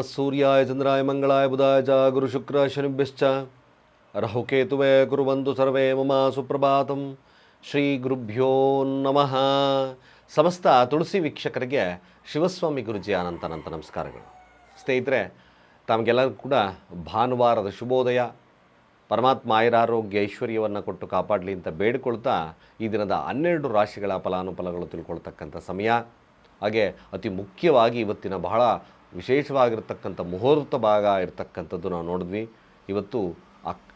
ಸೂರ್ಯಾಯ ಚಂದ್ರಾಯ ಮಂಗಳಾಯ ಬುಧಾಯ ಚ ಗುರು ಶುಕ್ರ ಶನಿಭ್ಯಶ್ಚ ರಹುಕೇತುವೆ ಕುರುವಂತು ಸರ್ವೇ ಮಮ ಸುಪ್ರಭಾತಂ ಶ್ರೀ ಗುರುಭ್ಯೋ ನಮಃ ಸಮಸ್ತ ತುಳಸಿ ವೀಕ್ಷಕರಿಗೆ ಶಿವಸ್ವಾಮಿ ಗುರುಜಿ ಅನಂತ ಅನಂತ ನಮಸ್ಕಾರಗಳು. ಸ್ನೇಹಿತರೆ ತಮಗೆಲ್ಲರೂ ಕೂಡ ಭಾನುವಾರದ ಶುಭೋದಯ. ಪರಮಾತ್ಮ ಆಯುರಾರೋಗ್ಯ ಐಶ್ವರ್ಯವನ್ನು ಕೊಟ್ಟು ಕಾಪಾಡಲಿ ಅಂತ ಬೇಡಿಕೊಳ್ತಾ ಈ ದಿನದ ಹನ್ನೆರಡು ರಾಶಿಗಳ ಫಲಾನುಫಲಗಳು ತಿಳ್ಕೊಳ್ತಕ್ಕಂಥ ಸಮಯ. ಹಾಗೆ ಅತಿ ಮುಖ್ಯವಾಗಿ ಇವತ್ತಿನ ಬಹಳ ವಿಶೇಷವಾಗಿರ್ತಕ್ಕಂಥ ಮುಹೂರ್ತ ಭಾಗ ಇರತಕ್ಕಂಥದ್ದು ನಾವು ನೋಡಿದ್ವಿ. ಇವತ್ತು ಅಕ್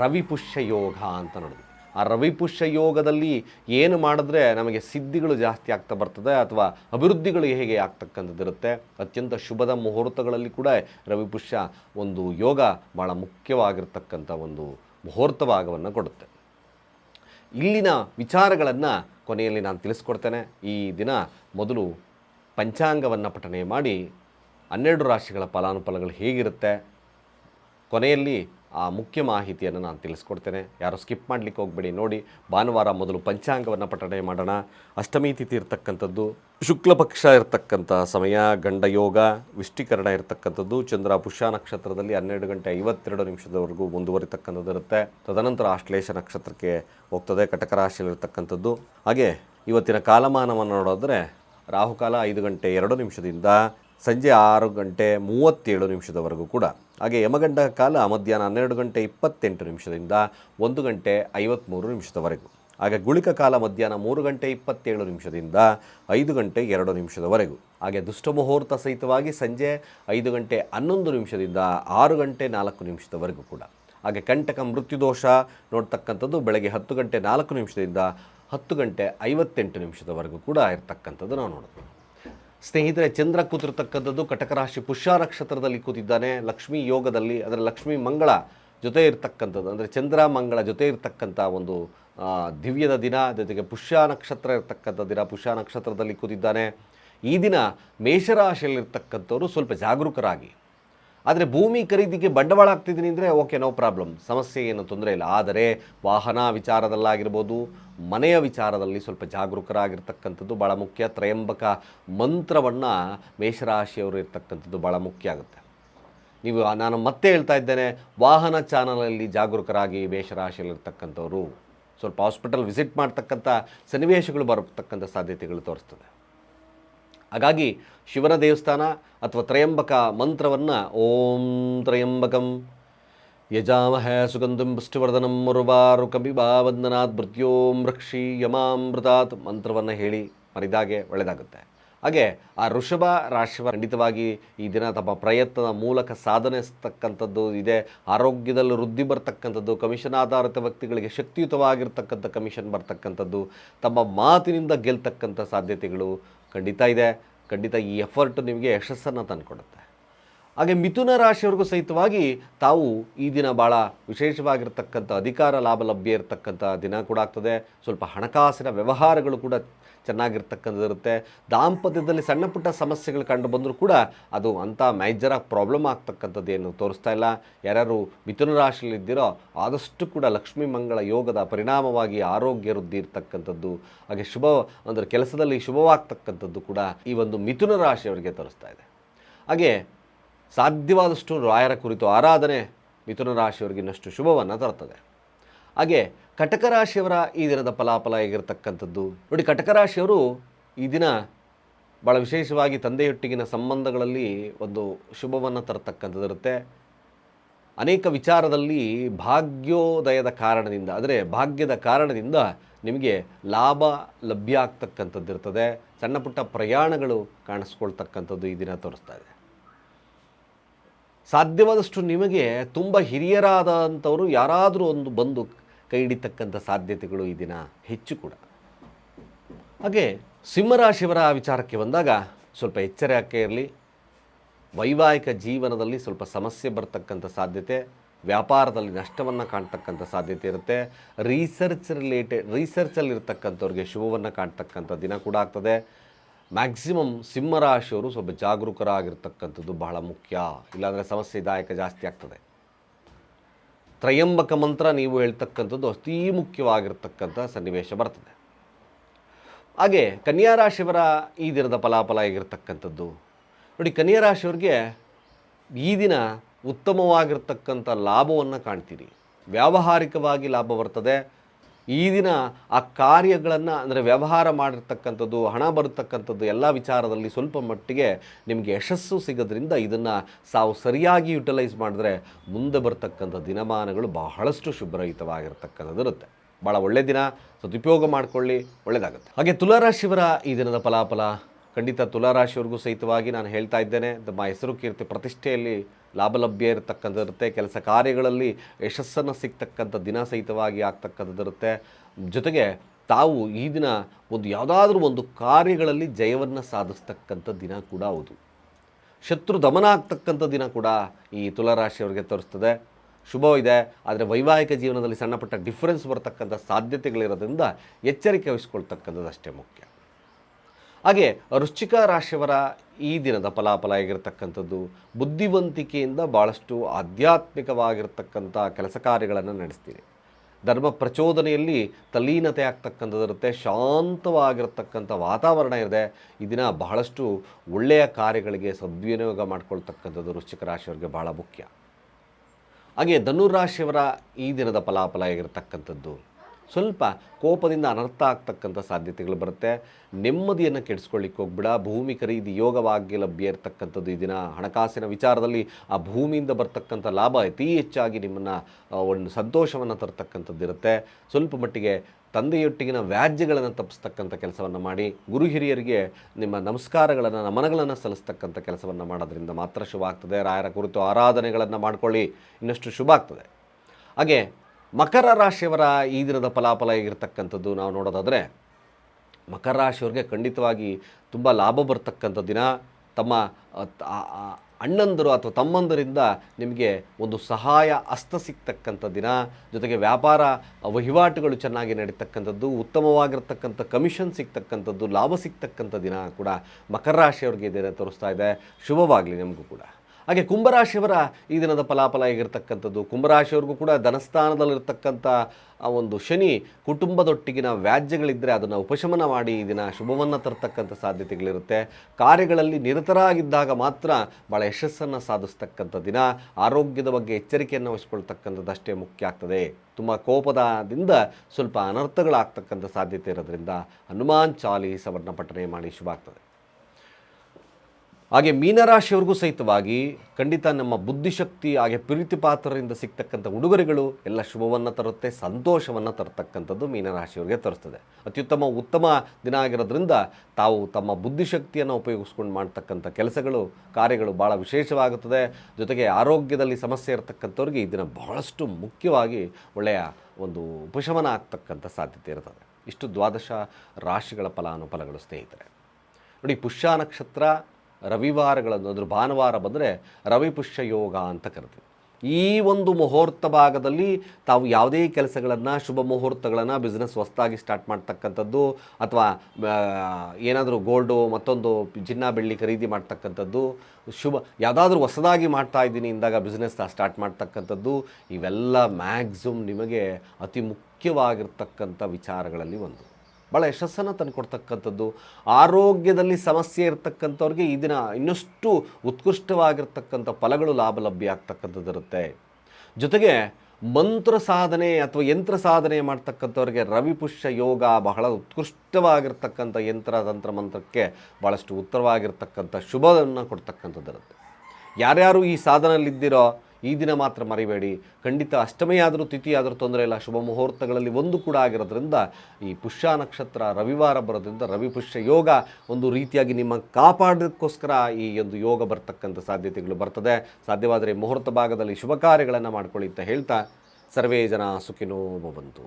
ರವಿಪುಷ್ಯ ಯೋಗ ಅಂತ ನೋಡಿದ್ವಿ. ಆ ರವಿಪುಷ್ಯ ಯೋಗದಲ್ಲಿ ಏನು ಮಾಡಿದ್ರೆ ನಮಗೆ ಸಿದ್ಧಿಗಳು ಜಾಸ್ತಿ ಆಗ್ತಾ ಬರ್ತದೆ ಅಥವಾ ಅಭಿವೃದ್ಧಿಗಳು ಹೇಗೆ ಆಗ್ತಕ್ಕಂಥದ್ದಿರುತ್ತೆ ಅತ್ಯಂತ ಶುಭದ ಮುಹೂರ್ತಗಳಲ್ಲಿ ಕೂಡ ರವಿಪುಷ್ಯ ಒಂದು ಯೋಗ ಭಾಳ ಮುಖ್ಯವಾಗಿರ್ತಕ್ಕಂಥ ಒಂದು ಮುಹೂರ್ತ ಭಾಗವನ್ನು ಕೊಡುತ್ತೆ. ಇಲ್ಲಿನ ವಿಚಾರಗಳನ್ನು ಕೊನೆಯಲ್ಲಿ ನಾನು ತಿಳಿಸ್ಕೊಡ್ತೇನೆ. ಈ ದಿನ ಮೊದಲು ಪಂಚಾಂಗವನ್ನು ಪಠನೆ ಮಾಡಿ ಹನ್ನೆರಡು ರಾಶಿಗಳ ಫಲಾನುಫಲಗಳು ಹೇಗಿರುತ್ತೆ? ಕೊನೆಯಲ್ಲಿ ಆ ಮುಖ್ಯ ಮಾಹಿತಿಯನ್ನು ನಾನು ತಿಳಿಸ್ಕೊಡ್ತೇನೆ. ಯಾರು ಸ್ಕಿಪ್ ಮಾಡಲಿಕ್ಕೆ ಹೋಗಬೇಡಿ, ನೋಡಿ. ಭಾನುವಾರ ಮೊದಲು ಪಂಚಾಂಗವನ್ನು ಪಠಣೆ ಮಾಡೋಣ. ಅಷ್ಟಮಿ ತಿಥಿ ಇರತಕ್ಕಂಥದ್ದು, ಶುಕ್ಲ ಪಕ್ಷ ಇರತಕ್ಕಂಥ ಸಮಯ ಗಂಡಯೋಗ ವಿಷ್ಟೀಕರಣ ಇರತಕ್ಕಂಥದ್ದು, ಚಂದ್ರ ಪುಷ್ಯ ನಕ್ಷತ್ರದಲ್ಲಿ ಹನ್ನೆರಡು ಗಂಟೆ ಐವತ್ತೆರಡು ನಿಮಿಷದವರೆಗೂ ಮುಂದುವರಿತಕ್ಕಂಥದ್ದು ಇರುತ್ತೆ. ತದನಂತರ ಆಶ್ಲೇಷ ನಕ್ಷತ್ರಕ್ಕೆ ಹೋಗ್ತದೆ, ಕಟಕ ರಾಶಿಯಲ್ಲಿರ್ತಕ್ಕಂಥದ್ದು ಹಾಗೆ ಇವತ್ತಿನ ಕಾಲಮಾನವನ್ನು ನೋಡಿದ್ರೆ ರಾಹುಕಾಲ ಐದು ಗಂಟೆ ಎರಡು ನಿಮಿಷದಿಂದ ಸಂಜೆ ಆರು ಗಂಟೆ ಮೂವತ್ತೇಳು ನಿಮಿಷದವರೆಗೂ ಕೂಡ. ಹಾಗೆ ಯಮಗಂಡ ಕಾಲ ಮಧ್ಯಾಹ್ನ ಹನ್ನೆರಡು ಗಂಟೆ ಇಪ್ಪತ್ತೆಂಟು ನಿಮಿಷದಿಂದ ಒಂದು ಗಂಟೆ ಐವತ್ತ್ಮೂರು ನಿಮಿಷದವರೆಗೂ. ಹಾಗೆ ಗುಳಿಕ ಕಾಲ ಮಧ್ಯಾಹ್ನ ಮೂರು ಗಂಟೆ ಇಪ್ಪತ್ತೇಳು ನಿಮಿಷದಿಂದ ಐದು ಗಂಟೆ ಎರಡು ನಿಮಿಷದವರೆಗೂ. ಹಾಗೆ ದುಷ್ಟ ಮುಹೂರ್ತ ಸಹಿತವಾಗಿ ಸಂಜೆ ಐದು ಗಂಟೆ ಹನ್ನೊಂದು ನಿಮಿಷದಿಂದ ಆರು ಗಂಟೆ ನಾಲ್ಕು ನಿಮಿಷದವರೆಗೂ ಕೂಡ. ಹಾಗೆ ಕಂಟಕ ಮೃತ್ಯುದೋಷ ನೋಡ್ತಕ್ಕಂಥದ್ದು ಬೆಳಗ್ಗೆ ಹತ್ತು ಗಂಟೆ ನಾಲ್ಕು ನಿಮಿಷದಿಂದ ಹತ್ತು ಗಂಟೆ ಐವತ್ತೆಂಟು ನಿಮಿಷದವರೆಗೂ ಕೂಡ ಇರ್ತಕ್ಕಂಥದ್ದು ನಾವು ನೋಡ್ತೀವಿ. ಸ್ನೇಹಿತರೆ, ಚಂದ್ರ ಕೂತಿರ್ತಕ್ಕಂಥದ್ದು ಕಟಕ ರಾಶಿ ಪುಷ್ಯ ನಕ್ಷತ್ರದಲ್ಲಿ ಕೂತಿದ್ದಾನೆ. ಲಕ್ಷ್ಮೀ ಯೋಗದಲ್ಲಿ, ಅಂದರೆ ಲಕ್ಷ್ಮೀ ಮಂಗಳ ಜೊತೆ ಇರತಕ್ಕಂಥದ್ದು. ಅಂದರೆ ಚಂದ್ರ ಮಂಗಳ ಜೊತೆ ಇರತಕ್ಕಂಥ ಒಂದು ದಿವ್ಯದ ದಿನ, ಜೊತೆಗೆ ಪುಷ್ಯ ನಕ್ಷತ್ರ ಇರತಕ್ಕಂಥ ದಿನ ಪುಷ್ಯ ನಕ್ಷತ್ರದಲ್ಲಿ ಕೂತಿದ್ದಾನೆ. ಈ ದಿನ ಮೇಷರಾಶಿಯಲ್ಲಿರ್ತಕ್ಕಂಥವರು ಸ್ವಲ್ಪ ಜಾಗರೂಕರಾಗಿ. ಆದರೆ ಭೂಮಿ ಖರೀದಿಗೆ ಬಂಡವಾಳ ಆಗ್ತಿದ್ದೀನಿ ಅಂದರೆ ಓಕೆ ನೋ ಪ್ರಾಬ್ಲಮ್ ಸಮಸ್ಯೆ ಏನು ತೊಂದರೆ ಇಲ್ಲ. ಆದರೆ ವಾಹನ ವಿಚಾರದಲ್ಲಾಗಿರ್ಬೋದು, ಮನೆಯ ವಿಚಾರದಲ್ಲಿ ಸ್ವಲ್ಪ ಜಾಗರೂಕರಾಗಿರ್ತಕ್ಕಂಥದ್ದು ಭಾಳ ಮುಖ್ಯ. ತ್ರಯಂಬಕ ಮಂತ್ರವನ್ನು ಮೇಷರಾಶಿಯವರು ಇರ್ತಕ್ಕಂಥದ್ದು ಭಾಳ ಮುಖ್ಯ ಆಗುತ್ತೆ. ನೀವು, ನಾನು ಮತ್ತೆ ಹೇಳ್ತಾ ಇದ್ದೇನೆ, ವಾಹನ ಚಾನಲಲ್ಲಿ ಜಾಗರೂಕರಾಗಿ ಮೇಷರಾಶಿಯಲ್ಲಿರ್ತಕ್ಕಂಥವ್ರು ಸ್ವಲ್ಪ ಹಾಸ್ಪಿಟಲ್ ವಿಸಿಟ್ ಮಾಡ್ತಕ್ಕಂಥ ಸನ್ನಿವೇಶಗಳು ಬರತಕ್ಕಂಥ ಸಾಧ್ಯತೆಗಳು ತೋರಿಸ್ತದೆ. ಹಾಗಾಗಿ ಶಿವನ ದೇವಸ್ಥಾನ ಅಥವಾ ತ್ರಯಂಬಕ ಮಂತ್ರವನ್ನು ಓಂ ತ್ರಯಂಬಕಂ. ಯಜಾಮಹ ಸುಗಂಧಂ ಪುಷ್ಟಿವರ್ಧನಂ ಮುರುಬಾರು ಕಬಿಬಾವಂದನಾಥ್ ಮೃತ್ಯೋಂ ರಕ್ಷಿ ಯಮಾಮೃತಾತ್ ಮಂತ್ರವನ್ನು ಹೇಳಿ ಮರಿದಾಗೆ ಒಳ್ಳೆಯದಾಗುತ್ತೆ ಹಾಗೆ ಆ ಋಷಭ ರಾಶಿವ ಖಂಡಿತವಾಗಿ ಈ ದಿನ ತಮ್ಮ ಪ್ರಯತ್ನದ ಮೂಲಕ ಸಾಧನೆಸ್ತಕ್ಕಂಥದ್ದು ಇದೆ. ಆರೋಗ್ಯದಲ್ಲಿ ವೃದ್ಧಿ ಬರ್ತಕ್ಕಂಥದ್ದು, ಕಮಿಷನ್ ಆಧಾರಿತ ವ್ಯಕ್ತಿಗಳಿಗೆ ಶಕ್ತಿಯುತವಾಗಿರ್ತಕ್ಕಂಥ ಕಮಿಷನ್ ಬರ್ತಕ್ಕಂಥದ್ದು, ತಮ್ಮ ಮಾತಿನಿಂದ ಗೆಲ್ತಕ್ಕಂಥ ಸಾಧ್ಯತೆಗಳು ಖಂಡಿತ ಇದೆ. ಖಂಡಿತ ಈ ಎಫರ್ಟ್ ನಿಮಗೆ ಯಶಸ್ಸನ್ನು ತಂದುಕೊಡುತ್ತೆ. ಹಾಗೆ ಮಿಥುನ ರಾಶಿಯವ್ರಿಗೂ ಸಹಿತವಾಗಿ ತಾವು ಈ ದಿನ ಭಾಳ ವಿಶೇಷವಾಗಿರ್ತಕ್ಕಂಥ ಅಧಿಕಾರ ಲಾಭ ಲಭ್ಯ ಇರತಕ್ಕಂಥ ದಿನ ಕೂಡ ಆಗ್ತದೆ. ಸ್ವಲ್ಪ ಹಣಕಾಸಿನ ವ್ಯವಹಾರಗಳು ಕೂಡ ಚೆನ್ನಾಗಿರ್ತಕ್ಕಂಥದ್ದು ಇರುತ್ತೆ ದಾಂಪತ್ಯದಲ್ಲಿ ಸಣ್ಣ ಪುಟ್ಟ ಸಮಸ್ಯೆಗಳು ಕಂಡು ಬಂದರೂ ಕೂಡ ಅದು ಅಂಥ ಮೇಜರಾಗಿ ಪ್ರಾಬ್ಲಮ್ ಆಗ್ತಕ್ಕಂಥದ್ದು ಏನು ತೋರಿಸ್ತಾ ಇಲ್ಲ. ಯಾರ್ಯಾರು ಮಿಥುನ ರಾಶಿಯಲ್ಲಿದ್ದೀರೋ ಆದಷ್ಟು ಕೂಡ ಲಕ್ಷ್ಮೀ ಮಂಗಳ ಯೋಗದ ಪರಿಣಾಮವಾಗಿ ಆರೋಗ್ಯ ವೃದ್ಧಿ ಇರ್ತಕ್ಕಂಥದ್ದು, ಹಾಗೆ ಶುಭ ಅಂದರೆ ಕೆಲಸದಲ್ಲಿ ಶುಭವಾಗ್ತಕ್ಕಂಥದ್ದು ಕೂಡ ಈ ಒಂದು ಮಿಥುನ ರಾಶಿಯವರಿಗೆ ತೋರಿಸ್ತಾ ಇದೆ. ಹಾಗೆ ಸಾಧ್ಯವಾದಷ್ಟು ರಾಯರ ಕುರಿತು ಆರಾಧನೆ ಮಿಥುನ ರಾಶಿಯವರಿಗೆ ಇನ್ನಷ್ಟು ಶುಭವನ್ನು ತರ್ತದೆ. ಹಾಗೆ ಕಟಕ ರಾಶಿಯವರ ಈ ದಿನದ ಫಲಾಫಲ ಆಗಿರತಕ್ಕಂಥದ್ದು ನೋಡಿ ಕಟಕ ರಾಶಿಯವರು ಈ ದಿನ ಭಾಳ ವಿಶೇಷವಾಗಿ ತಂದೆಯೊಟ್ಟಿಗಿನ ಸಂಬಂಧಗಳಲ್ಲಿ ಒಂದು ಶುಭವನ್ನು ತರತಕ್ಕಂಥದ್ದು ಇರುತ್ತೆ ಅನೇಕ ವಿಚಾರದಲ್ಲಿ ಭಾಗ್ಯೋದಯದ ಕಾರಣದಿಂದ, ಅಂದರೆ ಭಾಗ್ಯದ ಕಾರಣದಿಂದ ನಿಮಗೆ ಲಾಭ ಲಭ್ಯ ಆಗ್ತಕ್ಕಂಥದ್ದು ಇರ್ತದೆ ಸಣ್ಣ ಪುಟ್ಟ ಪ್ರಯಾಣಗಳು ಕಾಣಿಸ್ಕೊಳ್ತಕ್ಕಂಥದ್ದು ಈ ದಿನ ತೋರಿಸ್ತಾ ಇದೆ. ಸಾಧ್ಯವಾದಷ್ಟು ನಿಮಗೆ ತುಂಬ ಹಿರಿಯರಾದಂಥವರು ಯಾರಾದರೂ ಒಂದು ಬಂದು ಕೈ ಹಿಡಿತಕ್ಕಂಥ ಸಾಧ್ಯತೆಗಳು ಈ ದಿನ ಹೆಚ್ಚು ಕೂಡ. ಹಾಗೆ ಸಿಂಹರಾಶಿಯವರ ವಿಚಾರಕ್ಕೆ ಬಂದಾಗ ಸ್ವಲ್ಪ ಎಚ್ಚರಿಕೆ ಇರಲಿ. ವೈವಾಹಿಕ ಜೀವನದಲ್ಲಿ ಸ್ವಲ್ಪ ಸಮಸ್ಯೆ ಬರ್ತಕ್ಕಂಥ ಸಾಧ್ಯತೆ, ವ್ಯಾಪಾರದಲ್ಲಿ ನಷ್ಟವನ್ನು ಕಾಣ್ತಕ್ಕಂಥ ಸಾಧ್ಯತೆ ಇರುತ್ತೆ. ರಿಸರ್ಚ್ ರಿಲೇಟೆಡ್ ರಿಸರ್ಚಲ್ಲಿರ್ತಕ್ಕಂಥವ್ರಿಗೆ ಶುಭವನ್ನು ಕಾಣ್ತಕ್ಕಂಥ ದಿನ ಕೂಡ ಆಗ್ತದೆ. ಮ್ಯಾಕ್ಸಿಮಮ್ ಸಿಂಹರಾಶಿಯವರು ಸ್ವಲ್ಪ ಜಾಗರೂಕರಾಗಿರ್ತಕ್ಕಂಥದ್ದು ಬಹಳ ಮುಖ್ಯ. ಇಲ್ಲಾಂದರೆ ಸಮಸ್ಯೆದಾಯಕ ಜಾಸ್ತಿ ಆಗ್ತದೆ. ತ್ರಯಂಬಕ ಮಂತ್ರ ನೀವು ಹೇಳ್ತಕ್ಕಂಥದ್ದು ಅತೀ ಮುಖ್ಯವಾಗಿರ್ತಕ್ಕಂಥ ಸನ್ನಿವೇಶ ಬರ್ತದೆ. ಹಾಗೆ ಕನ್ಯಾ ರಾಶಿಯವರ ಈ ದಿನದ ಫಲಾಫಲ ಆಗಿರ್ತಕ್ಕಂಥದ್ದು ನೋಡಿ ಕನ್ಯಾ ರಾಶಿಯವ್ರಿಗೆ ಈ ದಿನ ಉತ್ತಮವಾಗಿರ್ತಕ್ಕಂಥ ಲಾಭವನ್ನು ಕಾಣ್ತೀರಿ. ವ್ಯಾವಹಾರಿಕವಾಗಿ ಲಾಭ ಬರ್ತದೆ ಈ ದಿನ ಆ ಕಾರ್ಯಗಳನ್ನು ಅಂದರೆ ವ್ಯವಹಾರ ಮಾಡಿರ್ತಕ್ಕಂಥದ್ದು, ಹಣ ಬರತಕ್ಕಂಥದ್ದು ಎಲ್ಲ ವಿಚಾರದಲ್ಲಿ ಸ್ವಲ್ಪ ಮಟ್ಟಿಗೆ ನಿಮಗೆ ಯಶಸ್ಸು ಸಿಗೋದ್ರಿಂದ ಇದನ್ನು ಸಾವು ಸರಿಯಾಗಿ ಯುಟಿಲೈಸ್ ಮಾಡಿದ್ರೆ ಮುಂದೆ ಬರತಕ್ಕಂಥ ದಿನಮಾನಗಳು ಬಹಳಷ್ಟು ಶುಭ್ರಹಿತವಾಗಿರ್ತಕ್ಕಂಥದ್ದು ಇರುತ್ತೆ. ಭಾಳ ಒಳ್ಳೆಯ ದಿನ, ಸದುಪಯೋಗ ಮಾಡಿಕೊಳ್ಳಿ ಒಳ್ಳೆಯದಾಗುತ್ತೆ ಹಾಗೆ ತುಲಾರಾಶಿಯವರ ಈ ದಿನದ ಫಲಾಫಲ, ಖಂಡಿತ ತುಲಾರಾಶಿಯವರೆಗೂ ಸಹಿತವಾಗಿ ನಾನು ಹೇಳ್ತಾ ಇದ್ದೇನೆ. ತಮ್ಮ ಹೆಸರು ಕೀರ್ತಿ ಪ್ರತಿಷ್ಠೆಯಲ್ಲಿ ಲಾಭ ಲಭ್ಯ ಇರತಕ್ಕಂಥದ್ದಿರುತ್ತೆ. ಕೆಲಸ ಕಾರ್ಯಗಳಲ್ಲಿ ಯಶಸ್ಸನ್ನು ಸಿಗ್ತಕ್ಕಂಥ ದಿನ ಸಹಿತವಾಗಿ ಆಗ್ತಕ್ಕಂಥದ್ದಿರುತ್ತೆ. ಜೊತೆಗೆ ತಾವು ಈ ದಿನ ಒಂದು ಯಾವುದಾದ್ರೂ ಒಂದು ಕಾರ್ಯಗಳಲ್ಲಿ ಜಯವನ್ನು ಸಾಧಿಸ್ತಕ್ಕಂಥ ದಿನ ಕೂಡ ಹೌದು. ಶತ್ರು ದಮನ ಆಗ್ತಕ್ಕಂಥ ದಿನ ಕೂಡ ಈ ತುಲಾರಾಶಿಯವರಿಗೆ ತೋರಿಸ್ತದೆ. ಶುಭವಿದೆ ಆದರೆ ವೈವಾಹಿಕ ಜೀವನದಲ್ಲಿ ಸಣ್ಣಪುಟ್ಟ ಡಿಫ್ರೆನ್ಸ್ ಬರ್ತಕ್ಕಂಥ ಸಾಧ್ಯತೆಗಳಿರೋದ್ರಿಂದ ಎಚ್ಚರಿಕೆ ವಹಿಸ್ಕೊಳ್ತಕ್ಕಂಥದ್ದು ಅಷ್ಟೇ ಮುಖ್ಯ. ಹಾಗೆ ವೃಶ್ಚಿಕ ರಾಶಿಯವರ ಈ ದಿನದ ಫಲಾಫಲ ಆಗಿರತಕ್ಕಂಥದ್ದು ಬುದ್ಧಿವಂತಿಕೆಯಿಂದ ಭಾಳಷ್ಟು ಆಧ್ಯಾತ್ಮಿಕವಾಗಿರ್ತಕ್ಕಂಥ ಕೆಲಸ ಕಾರ್ಯಗಳನ್ನು ನಡೆಸ್ತೀರಿ. ಧರ್ಮ ಪ್ರಚೋದನೆಯಲ್ಲಿ ತಲ್ಲೀನತೆ ಆಗ್ತಕ್ಕಂಥದ್ದಿರುತ್ತೆ, ಶಾಂತವಾಗಿರ್ತಕ್ಕಂಥ ವಾತಾವರಣ ಇದೆ. ಈ ದಿನ ಬಹಳಷ್ಟು ಒಳ್ಳೆಯ ಕಾರ್ಯಗಳಿಗೆ ಸದ್ವಿನಿಯೋಗ ಮಾಡಿಕೊಳ್ತಕ್ಕಂಥದ್ದು ವೃಶ್ಚಿಕ ರಾಶಿಯವರಿಗೆ ಬಹಳ ಮುಖ್ಯ. ಹಾಗೆ ಧನುರಾಶಿಯವರ ಈ ದಿನದ ಫಲಾಫಲ ಆಗಿರತಕ್ಕಂಥದ್ದು ಸ್ವಲ್ಪ ಕೋಪದಿಂದ ಅನರ್ಥ ಆಗ್ತಕ್ಕಂಥ ಸಾಧ್ಯತೆಗಳು ಬರುತ್ತೆ. ನೆಮ್ಮದಿಯನ್ನು ಕೆಡಿಸ್ಕೊಳ್ಳಿಕ್ಕೆ ಹೋಗ್ಬಿಡ. ಭೂಮಿ ಖರೀದಿ ಯೋಗವಾಗಿ ಲಭ್ಯ ಇರತಕ್ಕಂಥದ್ದು ಈ ದಿನ. ಹಣಕಾಸಿನ ವಿಚಾರದಲ್ಲಿ ಆ ಭೂಮಿಯಿಂದ ಬರ್ತಕ್ಕಂಥ ಲಾಭ ಅತಿ ಹೆಚ್ಚಾಗಿ ನಿಮ್ಮನ್ನು ಒಂದು ಸಂತೋಷವನ್ನು ತರ್ತಕ್ಕಂಥದ್ದು ಇರುತ್ತೆ. ಸ್ವಲ್ಪ ಮಟ್ಟಿಗೆ ತಂದೆಯೊಟ್ಟಿಗಿನ ವ್ಯಾಜ್ಯಗಳನ್ನು ತಪ್ಪಿಸ್ತಕ್ಕಂಥ ಕೆಲಸವನ್ನು ಮಾಡಿ. ಗುರು ಹಿರಿಯರಿಗೆ ನಿಮ್ಮ ನಮಸ್ಕಾರಗಳನ್ನು, ನಮನಗಳನ್ನು ಸಲ್ಲಿಸ್ತಕ್ಕಂಥ ಕೆಲಸವನ್ನು ಮಾಡೋದ್ರಿಂದ ಮಾತ್ರ ಶುಭ ಆಗ್ತದೆ. ರಾಯರ ಕುರಿತು ಆರಾಧನೆಗಳನ್ನು ಮಾಡ್ಕೊಳ್ಳಿ. ಇನ್ನಷ್ಟು ಶುಭ ಆಗ್ತದೆ. ಹಾಗೆ ಮಕರ ರಾಶಿಯವರ ಈ ದಿನದ ಫಲಾಫಲ ಆಗಿರ್ತಕ್ಕಂಥದ್ದು ನಾವು ನೋಡೋದಾದರೆ, ಮಕರ ರಾಶಿಯವ್ರಿಗೆ ಖಂಡಿತವಾಗಿ ತುಂಬ ಲಾಭ ಬರ್ತಕ್ಕಂಥ ದಿನ. ತಮ್ಮ ಅಣ್ಣಂದರು ಅಥವಾ ತಮ್ಮಂದರಿಂದ ನಿಮಗೆ ಒಂದು ಸಹಾಯ ಹಸ್ತ ಸಿಗ್ತಕ್ಕಂಥ ದಿನ. ಜೊತೆಗೆ ವ್ಯಾಪಾರ ವಹಿವಾಟುಗಳು ಚೆನ್ನಾಗಿ ನಡೀತಕ್ಕಂಥದ್ದು, ಉತ್ತಮವಾಗಿರ್ತಕ್ಕಂಥ ಕಮಿಷನ್ ಸಿಗ್ತಕ್ಕಂಥದ್ದು, ಲಾಭ ಸಿಗ್ತಕ್ಕಂಥ ದಿನ ಕೂಡ ಮಕರ ರಾಶಿಯವ್ರಿಗೆ ದಿನ ತೋರಿಸ್ತಾ ಇದೆ. ಶುಭವಾಗಲಿ ನಮಗೂ ಕೂಡ. ಹಾಗೆ ಕುಂಭರಾಶಿಯವರ ಈ ದಿನದ ಫಲಾಫಲ ಹೇಗಿರ್ತಕ್ಕಂಥದ್ದು? ಕುಂಭರಾಶಿಯವ್ರಿಗೂ ಕೂಡ ಧನಸ್ಥಾನದಲ್ಲಿರ್ತಕ್ಕಂಥ ಆ ಒಂದು ಶನಿ ಕುಟುಂಬದೊಟ್ಟಿಗಿನ ವ್ಯಾಜ್ಯಗಳಿದ್ದರೆ ಅದನ್ನು ಉಪಶಮನ ಮಾಡಿ ಈ ದಿನ ಶುಭವನ್ನು ತರ್ತಕ್ಕಂಥ ಸಾಧ್ಯತೆಗಳಿರುತ್ತೆ. ಕಾರ್ಯಗಳಲ್ಲಿ ನಿರತರಾಗಿದ್ದಾಗ ಮಾತ್ರ ಭಾಳ ಯಶಸ್ಸನ್ನು ಸಾಧಿಸ್ತಕ್ಕಂಥ ದಿನ. ಆರೋಗ್ಯದ ಬಗ್ಗೆ ಎಚ್ಚರಿಕೆಯನ್ನು ವಹಿಸ್ಕೊಳ್ತಕ್ಕಂಥದ್ದು ಅಷ್ಟೇ ಮುಖ್ಯ ಆಗ್ತದೆ. ತುಂಬ ಕೋಪದಿಂದ ಸ್ವಲ್ಪ ಅನರ್ಥಗಳಾಗ್ತಕ್ಕಂಥ ಸಾಧ್ಯತೆ ಇರೋದ್ರಿಂದ ಹನುಮಾನ್ ಚಾಲೀಸವನ್ನು ಪಠನೆ ಮಾಡಿ ಶುಭ ಆಗ್ತದೆ. ಹಾಗೆ ಮೀನರಾಶಿಯವ್ರಿಗೂ ಸಹಿತವಾಗಿ ಖಂಡಿತ ನಮ್ಮ ಬುದ್ಧಿಶಕ್ತಿ ಹಾಗೆ ಪ್ರೀತಿ ಪಾತ್ರರಿಂದ ಸಿಗ್ತಕ್ಕಂಥ ಉಡುಗೊರೆಗಳು ಎಲ್ಲ ಶುಭವನ್ನು ತರುತ್ತೆ, ಸಂತೋಷವನ್ನು ತರತಕ್ಕಂಥದ್ದು ಮೀನರಾಶಿಯವ್ರಿಗೆ ತರಿಸ್ತದೆ. ಅತ್ಯುತ್ತಮ, ಉತ್ತಮ ದಿನ ಆಗಿರೋದ್ರಿಂದ ತಾವು ತಮ್ಮ ಬುದ್ಧಿಶಕ್ತಿಯನ್ನು ಉಪಯೋಗಿಸ್ಕೊಂಡು ಮಾಡ್ತಕ್ಕಂಥ ಕೆಲಸಗಳು, ಕಾರ್ಯಗಳು ಭಾಳ ವಿಶೇಷವಾಗುತ್ತದೆ. ಜೊತೆಗೆ ಆರೋಗ್ಯದಲ್ಲಿ ಸಮಸ್ಯೆ ಇರತಕ್ಕಂಥವ್ರಿಗೆ ಈ ದಿನ ಬಹಳಷ್ಟು ಮುಖ್ಯವಾಗಿ ಒಳ್ಳೆಯ ಒಂದು ಉಪಶಮನ ಆಗ್ತಕ್ಕಂಥ ಸಾಧ್ಯತೆ ಇರ್ತದೆ. ಇಷ್ಟು ದ್ವಾದಶ ರಾಶಿಗಳ ಫಲಾನುಫಲಗಳು ಸ್ನೇಹಿತರೆ. ನೋಡಿ, ಪುಷ್ಯ ನಕ್ಷತ್ರ ರವಿವಾರಗಳನ್ನು, ಅಂದರೆ ಭಾನುವಾರ ಬಂದರೆ ರವಿಪುಷ್ಯ ಯೋಗ ಅಂತ ಕರಿತೀವಿ ಈ ಒಂದು ಮುಹೂರ್ತ ಭಾಗದಲ್ಲಿ ತಾವು ಯಾವುದೇ ಕೆಲಸಗಳನ್ನು, ಶುಭ ಮುಹೂರ್ತಗಳನ್ನು ಬಿಸ್ನೆಸ್ ಹೊಸ್ದಾಗಿ ಸ್ಟಾರ್ಟ್ ಮಾಡ್ತಕ್ಕಂಥದ್ದು, ಅಥವಾ ಏನಾದರೂ ಗೋಲ್ಡು ಮತ್ತೊಂದು ಚಿನ್ನ, ಬೆಳ್ಳಿ ಖರೀದಿ ಮಾಡ್ತಕ್ಕಂಥದ್ದು, ಶುಭ, ಯಾವುದಾದ್ರೂ ಹೊಸದಾಗಿ ಮಾಡ್ತಾ ಇದ್ದೀನಿ ಇಂದಾಗ ಬಿಸ್ನೆಸ್ ಸ್ಟಾರ್ಟ್ ಮಾಡ್ತಕ್ಕಂಥದ್ದು, ಇವೆಲ್ಲ ಮ್ಯಾಕ್ಸಿಮಮ್ ನಿಮಗೆ ಅತಿ ಮುಖ್ಯವಾಗಿರ್ತಕ್ಕಂಥ ವಿಚಾರಗಳಲ್ಲಿ ಒಂದು. ಭಾಳ ಯಶಸ್ಸನ್ನು ತಂದುಕೊಡ್ತಕ್ಕಂಥದ್ದು. ಆರೋಗ್ಯದಲ್ಲಿ ಸಮಸ್ಯೆ ಇರತಕ್ಕಂಥವ್ರಿಗೆ ಈ ದಿನ ಇನ್ನಷ್ಟು ಉತ್ಕೃಷ್ಟವಾಗಿರ್ತಕ್ಕಂಥ ಫಲಗಳು ಲಾಭ ಲಭ್ಯ ಆಗ್ತಕ್ಕಂಥದ್ದು ಇರುತ್ತೆ ಜೊತೆಗೆ ಮಂತ್ರ ಸಾಧನೆ ಅಥವಾ ಯಂತ್ರ ಸಾಧನೆ ಮಾಡ್ತಕ್ಕಂಥವ್ರಿಗೆ ರವಿಪುಷ್ಯ ಯೋಗ ಬಹಳ ಉತ್ಕೃಷ್ಟವಾಗಿರ್ತಕ್ಕಂಥ ಯಂತ್ರ, ತಂತ್ರ, ಮಂತ್ರಕ್ಕೆ ಭಾಳಷ್ಟು ಉತ್ತರವಾಗಿರ್ತಕ್ಕಂಥ ಶುಭವನ್ನು ಕೊಡ್ತಕ್ಕಂಥದ್ದಿರುತ್ತೆ. ಯಾರ್ಯಾರು ಈ ಸಾಧನಲ್ಲಿದ್ದೀರೋ ಈ ದಿನ ಮಾತ್ರ ಮರಿಬೇಡಿ. ಖಂಡಿತ ಅಷ್ಟಮಿಯಾದರೂ ತಿಥಿಯಾದರೂ ತೊಂದರೆ ಇಲ್ಲ. ಶುಭ ಮುಹೂರ್ತಗಳಲ್ಲಿ ಒಂದು ಕೂಡ ಆಗಿರೋದ್ರಿಂದ ಈ ಪುಷ್ಯ ನಕ್ಷತ್ರ ರವಿವಾರ ಬರೋದ್ರಿಂದ ರವಿ ಪುಷ್ಯ ಯೋಗ ಒಂದು ರೀತಿಯಾಗಿ ನಿಮ್ಮ ಕಾಪಾಡೋದಕ್ಕೋಸ್ಕರ ಈ ಒಂದು ಯೋಗ ಬರ್ತಕ್ಕಂಥ ಸಾಧ್ಯತೆಗಳು ಬರ್ತದೆ. ಸಾಧ್ಯವಾದರೆ ಮುಹೂರ್ತ ಭಾಗದಲ್ಲಿ ಶುಭ ಕಾರ್ಯಗಳನ್ನು ಮಾಡ್ಕೊಳ್ಳಿ ಅಂತ ಹೇಳ್ತಾ ಸರ್ವೇ ಜನ ಸುಖಿನೋ ಭವಂತು.